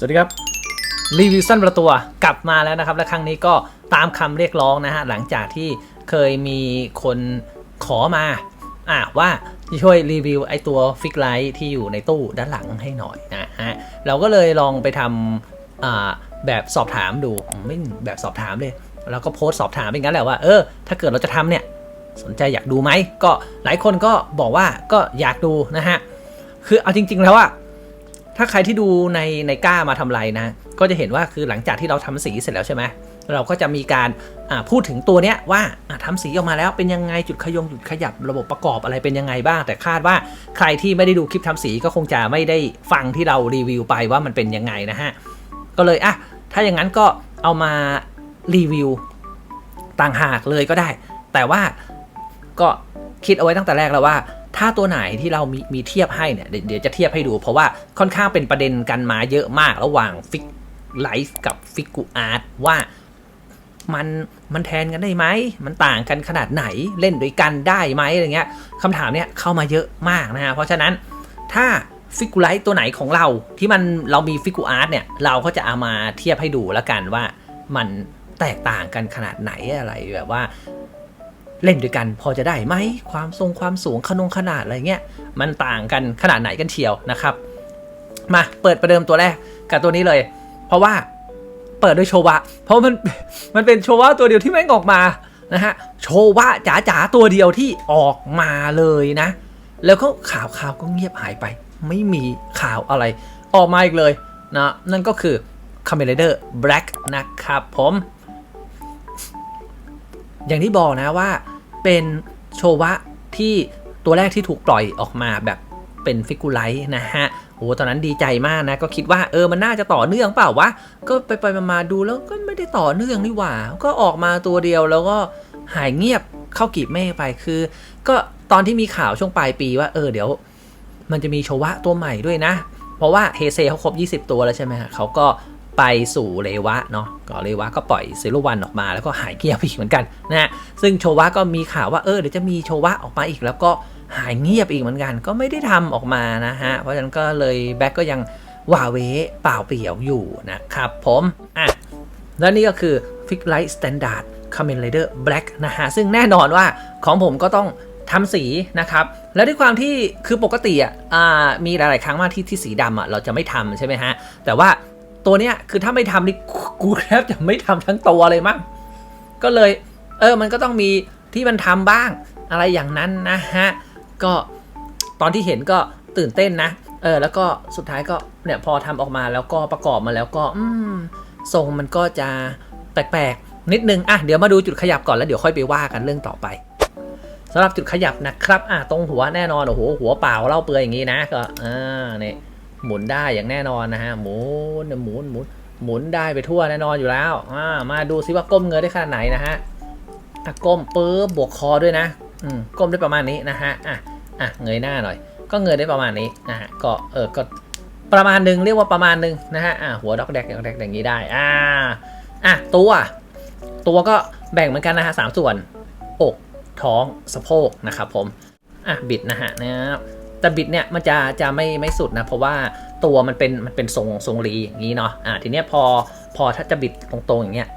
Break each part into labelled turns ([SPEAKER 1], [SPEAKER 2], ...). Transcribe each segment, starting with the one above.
[SPEAKER 1] สวัสดีครับรีวิวสั้นประตัวกลับมาแล้วนะครับ และครั้งนี้ก็ตามคำเรียกร้องนะฮะ หลังจากที่เคยมีคนขอมา อะว่าช่วยรีวิวไอตัวฟิกไลท์ที่อยู่ในตู้ด้านหลังให้หน่อยนะฮะ เราก็เลยลองไปทำแบบสอบถามดูไม่แบบสอบถามเลยแล้วก็โพสต์สอบถามเป็นงั้นแหละว่าเออถ้าเกิดเราจะทำเนี่ยสนใจอยากดูไหมก็หลายคนก็บอกว่าก็อยากดูนะฮะคือเอาจริง ๆ แล้วอะ ถ้าใครที่ดูในในก้ามาทำไรนะ ก็จะเห็นว่าคือหลังจากที่เราทำสีเสร็จแล้วใช่ไหมเราก็จะมีการอ่าพูดถึงตัวเนี้ยว่าทำสีออกมาแล้วเป็นยังไงจุดขยงจุดขยับระบบประกอบอะไรเป็นยังไงบ้าง แต่คาดว่าใครที่ไม่ได้ดูคลิปทำสีก็คงจะไม่ได้ฟังที่เรารีวิวไปว่ามันเป็นยังไงนะฮะก็เลยอะถ้าอย่างนั้นก็เอามารีวิวต่างหากเลยก็ได้ แต่ว่าก็คิดเอาไว้ตั้งแต่แรกแล้วว่า ถ้าตัวไหนที่เรามีมีเทียบให้เนี่ยเดี๋ยวจะเทียบให้ดู เพราะว่าค่อนข้างเป็นประเด็นกันมาเยอะมากระหว่างฟิกไลฟ์กับฟิกกูอาร์ตว่ามันมันแทนกันได้ไหม มันต่างกันขนาดไหนเล่นด้วยกันได้ไหมอะไรเงี้ยคำถามเนี้ยเข้ามาเยอะมากนะฮะเพราะฉะนั้นถ้าฟิกูไลท์ตัวไหนของเราที่มันเรามีฟิกูอาร์ตเนี่ย เราก็จะเอามาเทียบให้ดูแล้วกันว่ามันแตกต่างกันขนาดไหนอะไรแบบว่า เล่นด้วยกันพอจะได้ไหมความทรงความสูงขนงขนาดอะไรเงี้ยมันต่างกันขนาดไหนกันเชียวนะครับ มาเปิดประเดิมตัวแรกกับตัวนี้เลย เพราะว่าเปิดด้วยโชวะ เพราะมันมันเป็นโชวะตัวเดียวที่แม่งออกมานะฮะโชวะจ๋าจ๋าๆตัวเดียวที่ออกมาเลยนะ แล้วก็ข่าวข่าวก็เงียบหายไป ไม่มีข่าวอะไร ออกมาอีกเลยนะนั่นก็คือ c a m e r a d e r Black นะครับผม อย่างที่บอกนะว่าเป็นโชวะที่ตัวแรกที่ถูกปล่อยออกมาแบบเป็นฟิกูไลท์นะฮะโอ้ตอนนั้นดีใจมากนะ ก็คิดว่าเออมันน่าจะต่อเนื่องเปล่าวะ ก็ไปไปมาดูแล้วก็ไม่ได้ต่อเนื่องนี่หว่า ก็ออกมาตัวเดียวแล้วก็หายเงียบเข้ากีบเมฆไปคือ ก็ตอนที่มีข่าวช่วงปลายปีว่าเออเดี๋ยว มันจะมีโชวะตัวใหม่ด้วยนะ เพราะว่าเฮเซเขาครบ 20 ตัวแล้วใช่ไหมฮะเขาก็ ไปสู่เลวะเนาะก็เลวะก็ปล่อยเซรุวันออกมาแล้วก็หายเงียบอีกเหมือนกันนะฮะซึ่งโชวะก็มีข่าวว่าเออเดี๋ยวจะมีโชวะออกมาอีก แล้วก็หายเงียบอีกเหมือนกัน ก็ไม่ได้ทำออกมานะฮะเพราะฉะนั้นก็เลยแบ็กก็ยังว่าเวเปล่าเปลี่ยวอยู่นะครับผมอะและนี่ก็คือ Fix Light Standard Kamen Rider Black นะฮะซึ่งแน่นอนว่าของผมก็ต้องทำสีนะครับ และด้วยความที่คือปกติอะมีหลาย ๆ ครั้งมากที่ที่สีดำอะเราจะไม่ทำใช่ไหมฮะ แต่ว่า ตัวเนี้ยคือถ้าไม่ทำนี่กูแทบจะไม่ทำทั้งตัวเลยมั้งก็เลย เออมันก็ต้องมีที่มันทำบ้าง อะไรอย่างนั้นนะฮะ ก็ตอนที่เห็นก็ตื่นเต้นนะ เออ แล้วก็สุดท้ายก็เนี่ยพอทำออกมาแล้วก็ประกอบมาแล้วก็ อืมทรงมันก็จะแปลกๆ นิดนึง อะ เดี๋ยวมาดูจุดขยับก่อนแล้วเดี๋ยวค่อยไปว่ากันเรื่องต่อไปสำหรับจุดขยับนะครับ อะ ตรงหัวแน่นอน โอ้โห หัวเปล่าเล่าเปลือยอย่างนี้นะ ก็ อ่า เนี่ย หมุนได้อย่างแน่นอนนะฮะหมุนหมุนหมุนหมุนได้ไปทั่วแน่นอนอยู่แล้วอ่ามาดูซิว่าก้มเงยได้ขนาดไหนนะฮะอะก้มปุ๊บบวกคอด้วยนะอืมก้มได้ประมาณนี้นะฮะอะอะเงยหน้าหน่อย ก็เงยได้ประมาณนี้นะฮะก็เออก็ประมาณหนึ่งเรียกว่าประมาณหนึ่งนะฮะอะหัวดอกแดกดอกแดกอย่างนี้ได้อ่าอะตัว ตัวก็แบ่งเหมือนกันนะฮะสามส่วนอกท้องสะโพกนะครับผมอะบิดนะฮะนะครับ แต่บิดเนี่ยมันจะจะไม่ไม่สุดนะ เพราะว่าตัวมันเป็นมันเป็นทรงทรงรีอย่างนี้เนาะอะทีเนี้ยพอพอถ้าจะบิดตรงๆอย่างเงี้ย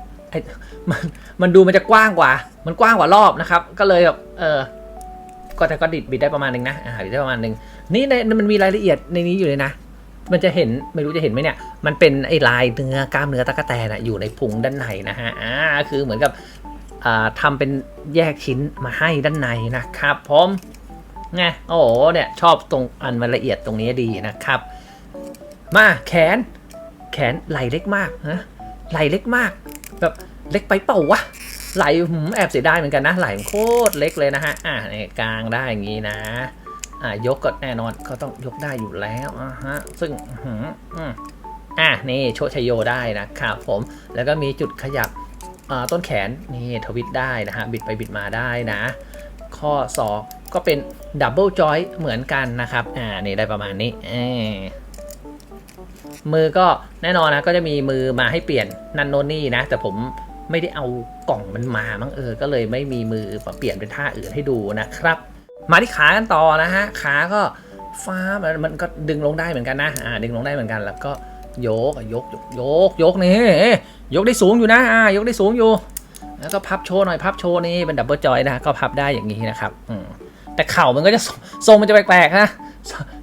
[SPEAKER 1] มันมันดูมันจะกว้างกว่า มันกว้างกว่ารอบนะครับ ก็เลยแบบเออก็แต่ก็ดิดบิดได้ประมาณหนึงนะอ่าบิดได้ประมาณหนึงนี่ในมันมีรายละเอียดในนี้อยู่เลยนะมันจะเห็นไม่รู้จะเห็นไหมเนี่ย มันเป็นไอ้ลายเนื้อกล้ามเนื้อตะกแตนอะอยู่ในพุงด้านในนะฮะอ่าคือเหมือนกับอ่าทำเป็นแยกชิ้นมาให้ด้านในนะครับผม ไงโอ้โหเนี่ยชอบตรงอันมันละเอียดตรงนี้ดีนะครับ มาแขน แขนไหลเล็กมากนะไหลเล็กมาก แบบเล็กไปเปล่าวะไหลหืมแอบเสียดายเหมือนกันนะไหลโคตรเล็กเลยนะฮะอ่าเนี่ยกลางได้อย่างนี้นะอ่ายกก็แน่นอนก็ต้องยกได้อยู่แล้วอ่าฮะซึ่งอื้อหืออืมอะนี่โชชัยโยได้นะครับผมแล้วก็มีจุดขยับอ่าต้นแขนนี่ทวิตได้นะฮะบิดไปบิดมาได้นะ ข้อศอก ก็เป็นดับเบิลจอยเหมือนกันนะครับ อ่า นี่ได้ประมาณนี้มือก็แน่นอนนะ ก็จะมีมือมาให้เปลี่ยนนันโนนนี่นะ แต่ผมไม่ได้เอากล่องมันมามั้งเออ ก็เลยไม่มีมือเปลี่ยนเป็นท่าอื่นให้ดูนะครับ มาที่ขากันต่อนะฮะ ขาก็ฟ้ามันมันก็ดึงลงได้เหมือนกันนะ อ่า ดึงลงได้เหมือนกัน แล้วก็โยกยกยกยกยกนี่ยกได้สูงอยู่นะ อ่า ยกได้สูงอยู่ แล้วก็พับโชว์หน่อย พับโชว์นี่เป็นดับเบิลจอยนะ ก็พับได้อย่างนี้นะครับ อืม แต่เข่ามันก็จะทรงมันจะแปลกๆนะ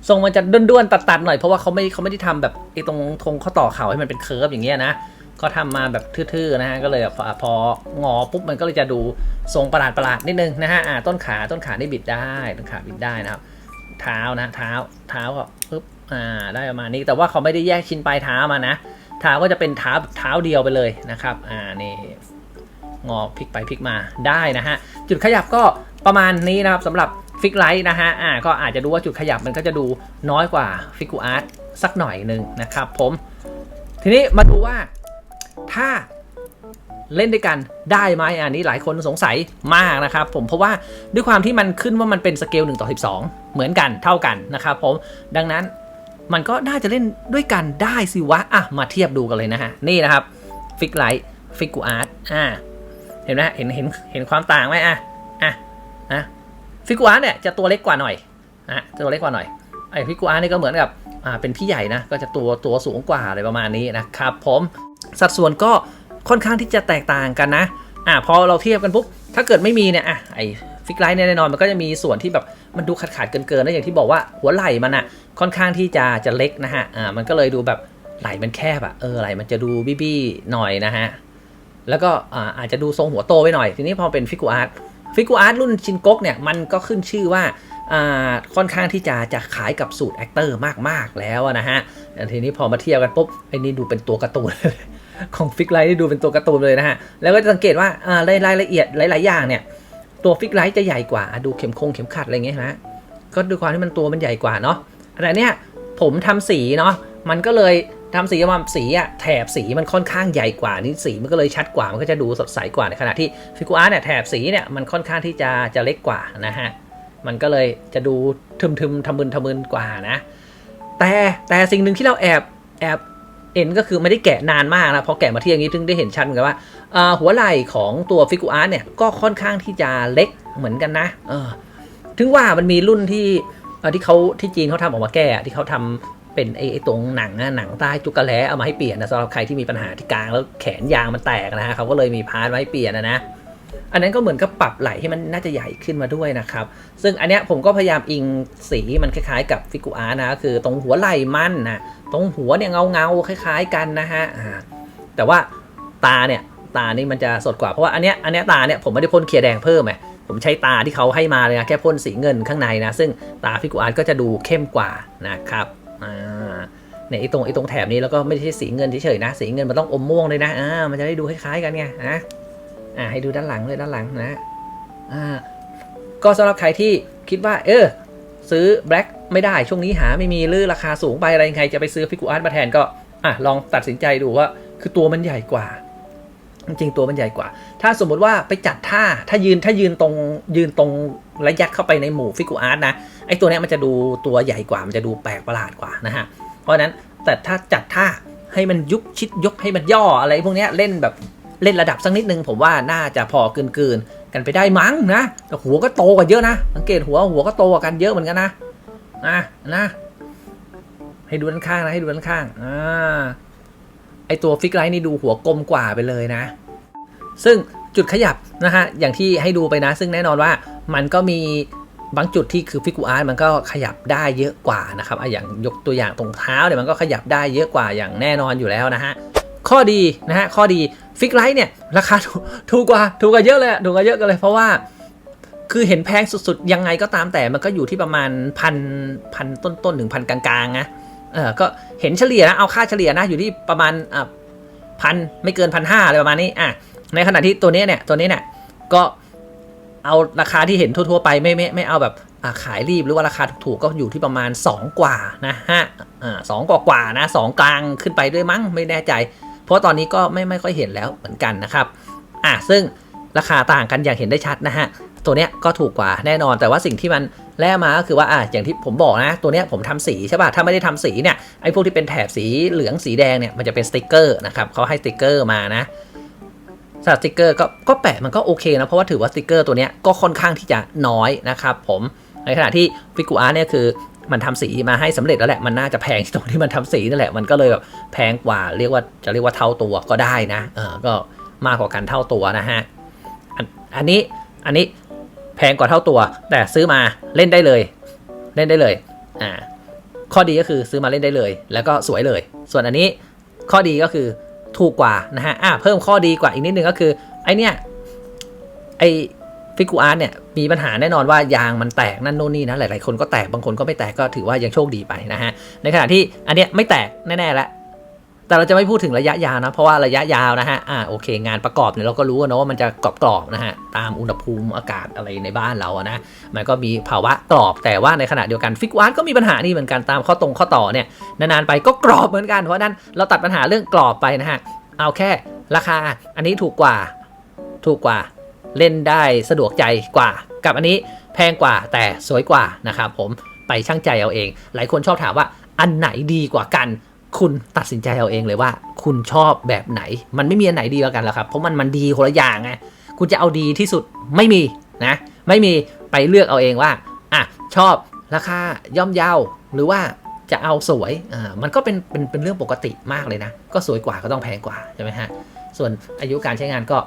[SPEAKER 1] ทรงมันจะด้วนๆตัดๆหน่อยเพราะว่าเขาไม่เขาไม่ได้ทำแบบไอ้ตรงทงข้อต่อเข่าให้มันเป็นเคิร์ฟอย่างเงี้ยนะก็ทำมาแบบทื่อๆนะฮะก็เลยแบบพองอปุ๊บมันก็เลยจะดูทรงประหลาดๆนิดนึงนะฮะอ่าต้นขาต้นขาได้บิดได้ต้นขาบิดได้นะครับ เท้านะเท้าเท้าก็ปึ๊บอ่าได้ประมาณนี้แต่ว่าเขาไม่ได้แยกชิ้นปลายเท้ามานะเท้าก็จะเป็นเท้าเท้าเดียวไปเลยนะครับ อ่านี่งอพลิกไปพลิกมาได้นะฮะจุดขยับก็ ประมาณนี้นะครับสำหรับฟิกไลท์นะฮะอ่าก็อาจจะดูว่าจุดขยับมันก็จะดูน้อยกว่าฟิกูอาร์ตสักหน่อยหนึ่งนะครับผมทีนี้มาดูว่าถ้าเล่นด้วยกันได้ไหมอันนี้หลายคนสงสัยมากนะครับผมเพราะว่าด้วยความที่มันขึ้นว่ามันเป็นสเกล1ต่อ12 เหมือนกันเท่ากันนะครับผมดังนั้นมันก็น่าจะเล่นด้วยกันได้สิวะอะมาเทียบดูกันเลยนะฮะนี่นะครับฟิกไลท์ฟิกกูอาร์ตอ่าเห็นไหมเห็นเห็นเห็นความต่างไหมอะอะ นะฟิกกูอาร์เนี่ยจะตัวเล็กกว่าหน่อยนะตัวเล็กกว่าหน่อยไอ้ฟิกกูอาร์นี่ก็เหมือนกับอ่าเป็นพี่ใหญ่นะก็จะตัวตัวสูงกว่าอะไรประมาณนี้นะครับผมสัดส่วนก็ค่อนข้างที่จะแตกต่างกันนะอะพอเราเทียบกันปุ๊บถ้าเกิดไม่มีเนี่ยอะไอ้ฟิกไลท์เนี่ยแน่นอนมันก็จะมีส่วนที่แบบมันดูขาดขาดๆเกินเกินนะอย่างที่บอกว่าหัวไหล่มันอะค่อนข้างที่จะจะเล็กนะฮะอ่ามันก็เลยดูแบบไหล่มันแคบอะเออไหล่มันจะดูบี้ๆหน่อยนะฮะแล้วก็อ่าอาจจะดูทรงหัวโตไปหน่อย ทีนี้พอเป็นฟิกูอาร์ต ฟิกูอาร์ตรุ่นชินก๊กเนี่ยมันก็ขึ้นชื่อว่าค่อนข้างที่จะจะขายกับสูตรแอคเตอร์มาก ๆ แล้วนะฮะทีนี้พอมาเทียบกันปุ๊บไอ้นี่ดูเป็นตัวการ์ตูนของฟิกไลท์นี่ดูเป็นตัวการ์ตูนเลยนะฮะ แล้วก็จะสังเกตว่าอ่ารายรายละเอียดหลาย ๆ อย่างเนี่ย ตัวฟิกไลท์จะใหญ่กว่า ดูเข็มคงเข็มขัดอะไรเงี้ยนะก็ด้วยความที่มันตัวมันใหญ่กว่าเนาะแต่เนี้ยผมทำสีเนาะมันก็เลย ทำสีออกมาสีอะแถบสีมันค่อนข้างใหญ่กว่านี่สีมันก็เลยชัดกว่ามันก็จะดูสดใสกว่าในขณะที่ฟิกูอาร์เนี่ยแถบสีเนี่ยมันค่อนข้างที่จะจะเล็กกว่านะฮะมันก็เลยจะดูทึมๆทะมึนทะมึนกว่านะ แต่แต่สิ่งหนึ่งที่เราแอบแอบเอ็นก็คือไม่ได้แกะนานมากนะพอแกะมาเที่ยงนี้ถึงได้เห็นชัดเหมือนกันว่าหัวไหล่ของตัวฟิกูอาร์เนี่ยก็ค่อนข้างที่จะเล็กเหมือนกันนะเออถึงว่ามันมีรุ่นที่ที่เขาที่จีนเขาทำออกมาแก้ที่เขาทำ เป็นไอ้ไอตรงหนังอะหนังใต้จุกกระแลเอามาให้เปลี่ยนนะสำหรับใครที่มีปัญหาที่กลางแล้วแขนยางมันแตกนะฮะเขาก็เลยมีพาร์ทมาให้เปลี่ยนนะนะอันนั้นก็เหมือนกับปรับไหลให้มันน่าจะใหญ่ขึ้นมาด้วยนะครับ ซึ่งอันเนี้ยผมก็พยายามอิงสีมันคล้ายๆ กับฟิกูอาร์นะคือตรงหัวไหล่มันนะตรงหัวเนี่ยเงาเงาๆคล้ายๆกันนะฮะแต่ว่าตาเนี่ยตานี่มันจะสดกว่าเพราะว่าอันเนี้ยอันเนี้ยตาเนี่ยผมไม่ได้พ่นเคลียร์แดงเพิ่มไงผมใช้ตาที่เขาให้มาเลยนะแค่พ่นสีเงินข้างในนะซึ่งตาฟิกูอาร์ก็จะดูเข้มกว่านะครับ อ่าเนี่ยไอ้ตรงไอ้ตรงแถบนี้แล้วก็ไม่ใช่สีเงินเฉยๆนะ สีเงินมันต้องอมม่วงเลยนะอ่ามันจะได้ดูคล้ายๆกันไงนะอ่าให้ดูด้านหลังเลยด้านหลังนะอ่าก็สำหรับใครที่คิดว่า เออ ซื้อแบล็กไม่ได้ช่วงนี้หาไม่มีหรือราคาสูงไปอะไรยังไงจะไปซื้อฟิกูอาร์ตมาแทนก็อะลองตัดสินใจดูว่า คือตัวมันใหญ่กว่า จริงๆตัวมันใหญ่กว่า ถ้าสมมติว่าไปจัดท่าถ้ายืนถ้ายืนตรงยืนตรงระยัดเข้าไปในหมู่ฟิกูอาร์ตนะ ไอตัวนี้มันจะดูตัวใหญ่กว่ามันจะดูแปลกประหลาดกว่านะฮะ เพราะนั้นแต่ถ้าจัดท่าให้มันยุบชิดยกให้มันย่ออะไรพวกนี้เล่นแบบเล่นระดับสักนิดนึง ผมว่าน่าจะพอเกินเกินกันไปได้มั้งนะแต่หัวก็โตกว่าเยอะนะสังเกตหัวหัวก็โตกว่ากันเยอะเหมือนกันนะนะนะ ให้ดูด้านข้างนะให้ดูด้านข้างอ่าไอตัวฟิกไลท์นี่ดูหัวกลมกว่าไปเลยนะ ซึ่งจุดขยับนะฮะอย่างที่ให้ดูไปนะ ซึ่งแน่นอนว่ามันก็มี บางจุดที่คือฟิกูอาร์ตมันก็ขยับได้เยอะกว่านะครับอย่างยกตัวอย่างตรงเท้าเนี่ยมันก็ขยับได้เยอะกว่าอย่างแน่นอนอยู่แล้วนะฮะข้อดีนะฮะข้อดีฟิกไลท์เนี่ยราคาถูกกว่าถูกกว่าเยอะเลยถูกกว่าเยอะกันเลยเพราะว่าคือเห็นแพงสุดๆ ยังไงก็ตามแต่มันก็อยู่ที่ประมาณพันพันต้นๆถึงพันกลางๆนะเออก็เห็นเฉลี่ยนะเอาค่าเฉลี่ยนะอยู่ที่ประมาณอะพันไม่เกินพันห้าอะไรประมาณนี้อะในขณะที่ตัวนี้เนี่ยตัวนี้เนี่ยก็ เอาราคาที่เห็นทั่วๆไปไม่ไม่ไม่เอาแบบอะขายรีบหรือว่าราคาถูกๆก็อยู่ที่ประมาณ 2 กว่านะฮะอ่าสองกว่ากว่านะสองกลางขึ้นไปด้วยมั้งไม่แน่ใจ เพราะตอนนี้ก็ไม่ไม่ค่อยเห็นแล้วเหมือนกันนะครับอะซึ่งราคาต่างกันอย่างเห็นได้ชัดนะฮะตัวเนี้ยก็ถูกกว่าแน่นอน แต่ว่าสิ่งที่มันแลกมาก็คือว่าอะอย่างที่ผมบอกนะตัวเนี้ยผมทำสีใช่ป่ะถ้าไม่ได้ทำสีเนี่ยไอ้พวกที่เป็นแถบสีเหลืองสีแดงเนี่ยมันจะเป็นสติกเกอร์นะครับเขาให้สติกเกอร์มานะ สำหรับสติกเกอร์ก็ก็แปะมันก็โอเคนะ เพราะว่าถือว่าสติกเกอร์ตัวเนี้ยก็ค่อนข้างที่จะน้อยนะครับผมในขณะที่ฟิกูอาร์เนี่ยคือมันทำสีมาให้สำเร็จแล้วแหละ มันน่าจะแพงตรงที่มันทำสีนั่นแหละ มันก็เลยแบบแพงกว่าเรียกว่าจะเรียกว่าเท่าตัวก็ได้นะ เออ ก็มากกว่ากันเท่าตัวนะฮะ อันนี้ อันนี้แพงกว่าเท่าตัว แต่ซื้อมาเล่นได้เลย เล่นได้เลย อ่า ข้อดีก็คือซื้อมาเล่นได้เลย แล้วก็สวยเลย ส่วนอันนี้ข้อดีก็คือ ถูกกว่านะฮะอะเพิ่มข้อดีกว่าอีกนิดนึงก็คือไอเนี้ยไอฟิกูอาร์ตเนี่ยมีปัญหาแน่นอนว่ายางมันแตกนั่นโน่นนี่นะหลายๆคนก็แตกบางคนก็ไม่แตกก็ถือว่ายังโชคดีไปนะฮะในขณะที่อันเนี้ยไม่แตกแน่ๆแล้ว แต่เราจะไม่พูดถึงระยะยาวนะ เพราะว่าระยะยาวนะฮะ อ่า โอเค งานประกอบเนี่ยเราก็รู้นะว่ามันจะกรอบๆนะฮะ ตามอุณหภูมิอากาศอะไรในบ้านเราอะนะ มันก็มีภาวะกรอบ แต่ว่าในขณะเดียวกันฟิกวาร์ก็มีปัญหานี่เหมือนกันตามข้อตรงข้อต่อเนี่ย นานๆไปก็กรอบเหมือนกัน เพราะนั้นเราตัดปัญหาเรื่องกรอบไปนะฮะ เอาแค่ราคา อันนี้ถูกกว่า ถูกกว่า เล่นได้สะดวกใจกว่า กับอันนี้แพงกว่าแต่สวยกว่านะครับผม ไปช่างใจเอาเอง หลายคนชอบถามว่าอันไหนดีกว่ากัน คุณตัดสินใจเอาเองเลยว่า คุณชอบแบบไหน มันไม่มีอันไหนดีกว่ากันหรอกครับ เพราะมันมันดีคนละอย่างไง คุณจะเอาดีที่สุดไม่มีนะ ไม่มีไปเลือกเอาเองว่า อะ ชอบราคาย่อมเยาหรือว่าจะเอาสวย อ่า มันก็เป็น เป็น เป็นเรื่องปกติมากเลยนะ ก็สวยกว่าก็ต้องแพงกว่าใช่ไหมฮะ ส่วนอายุการใช้งานก็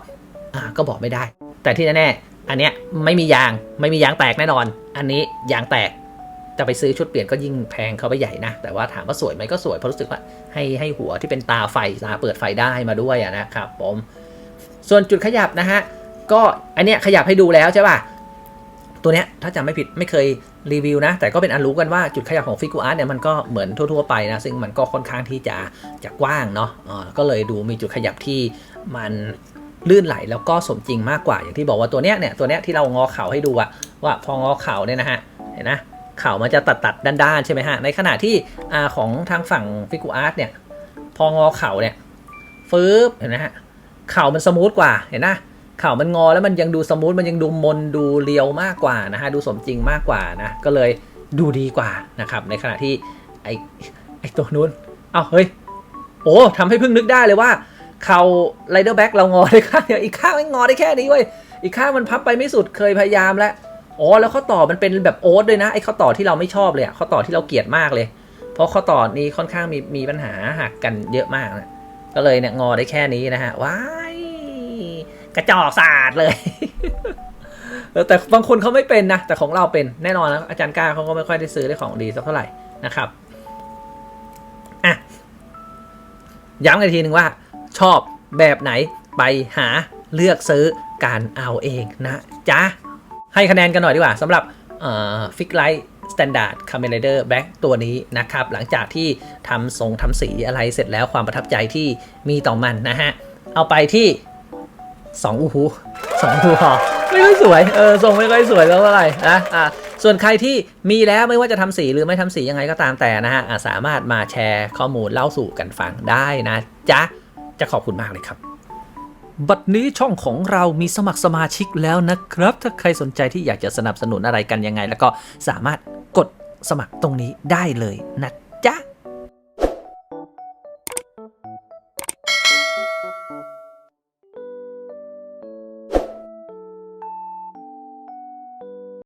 [SPEAKER 1] อ่า ก็บอกไม่ได้ แต่ที่แน่ๆ อันเนี้ยไม่มียาง ไม่มียางแตกแน่นอน อันนี้ยางแตก จะไปซื้อชุดเปลี่ยนก็ยิ่งแพงเข้าไปใหญ่นะ แต่ว่าถามว่าสวยไหมก็สวยเพราะรู้สึกว่าให้ให้หัวที่เป็นตาไฟตาเปิดไฟได้มาด้วยนะครับผมส่วนจุดขยับนะฮะก็อันเนี้ยขยับให้ดูแล้วใช่ป่ะตัวเนี้ยถ้าจำไม่ผิดไม่เคยรีวิวนะ แต่ก็เป็นอันรู้กันว่าจุดขยับของฟิกูอาร์ตเนี่ยมันก็เหมือนทั่วๆไปนะ ซึ่งมันก็ค่อนข้างที่จะจะกว้างเนาะก็เลยดูมีจุดขยับที่มันลื่นไหลแล้วก็สมจริงมากกว่าอย่างที่บอกว่าตัวเนี้ยเนี่ยตัวเนี้ยที่เรางอเข่าให้ดูอะว่าพองอเข่าเนี่ยนะฮะเห็นนะ เข่ามันจะตัดตัดด้านๆใช่ไหมฮะ ในขณะที่อของทางฝั่งฟิกูอาร์ตเนี่ย พองอเข่าเนี่ยฟืบเห็นไหมฮะ เข่ามันสมูทกว่าเห็นนะเข่ามันงอแล้วมันยังดูสมูทมันยังดูมนดูเรียวมากกว่านะฮะดูสมจริงมากกว่านะก็เลยดูดีกว่านะครับในขณะที่ไอไอตัวนู้นเอ้าเฮ้ยโอ้ทำให้เพิ่งนึกได้เลยว่าเข่าไรเดอร์แบ็กเรางอได้ข้างเดียวอีกข้างไม่งอได้แค่นี้เว้ยอีกข้างมันพับไปไม่สุดเคยพยายามแล้ว อ๋อแล้วข้อต่อมันเป็นแบบโอ๊ตด้วยนะไอ้ข้อต่อที่เราไม่ชอบเลยอะข้อต่อที่เราเกลียดมากเลย เพราะข้อต่อนี้ค่อนข้างมีมีปัญหาหักกันเยอะมากนะก็เลยเนี่ยงอได้แค่นี้นะฮะว้ายกระจอกสะอาดเลยแต่บางคนเขาไม่เป็นนะ แต่ของเราเป็นแน่นอนนะอาจารย์ก้าเขาก็ไม่ค่อยได้ซื้อได้ของดีสักเท่าไหร่นะครับอะย้ำกันอีกทีหนึ่งว่า ชอบแบบไหนไปหาเลือกซื้อการเอาเองนะจ๊ะ ให้คะแนนกันหน่อยดีกว่าสำหรับฟิกไลท์สแตนดาร์ดคาเม r เดอร์แบ็กตัวนี้นะครับ หลังจากที่ทำทรงทำสีอะไรเสร็จแล้วความประทับใจที่มีต่อมันนะฮะ เอาไปที่ 2 อูฮูสองอูฮูพอไม่ค่อยสวย เออทรงไม่ค่อยสวยแล้วเท่าไหร่นะอะส่วนใครที่มีแล้วไม่ว่าจะทำสีหรือไม่ทำสียังไงก็ตามแต่นะฮะสามารถมาแชร์ข้อมูลเล่าสู่กันฟังได้นะจ๊ะจะขอบคุณมากเลยครับ บัดนี้ช่องของเรามีสมัครสมาชิกแล้วนะครับ ถ้าใครสนใจที่อยากจะสนับสนุนอะไรกันยังไง แล้วก็สามารถกดสมัครตรงนี้ได้เลยนะ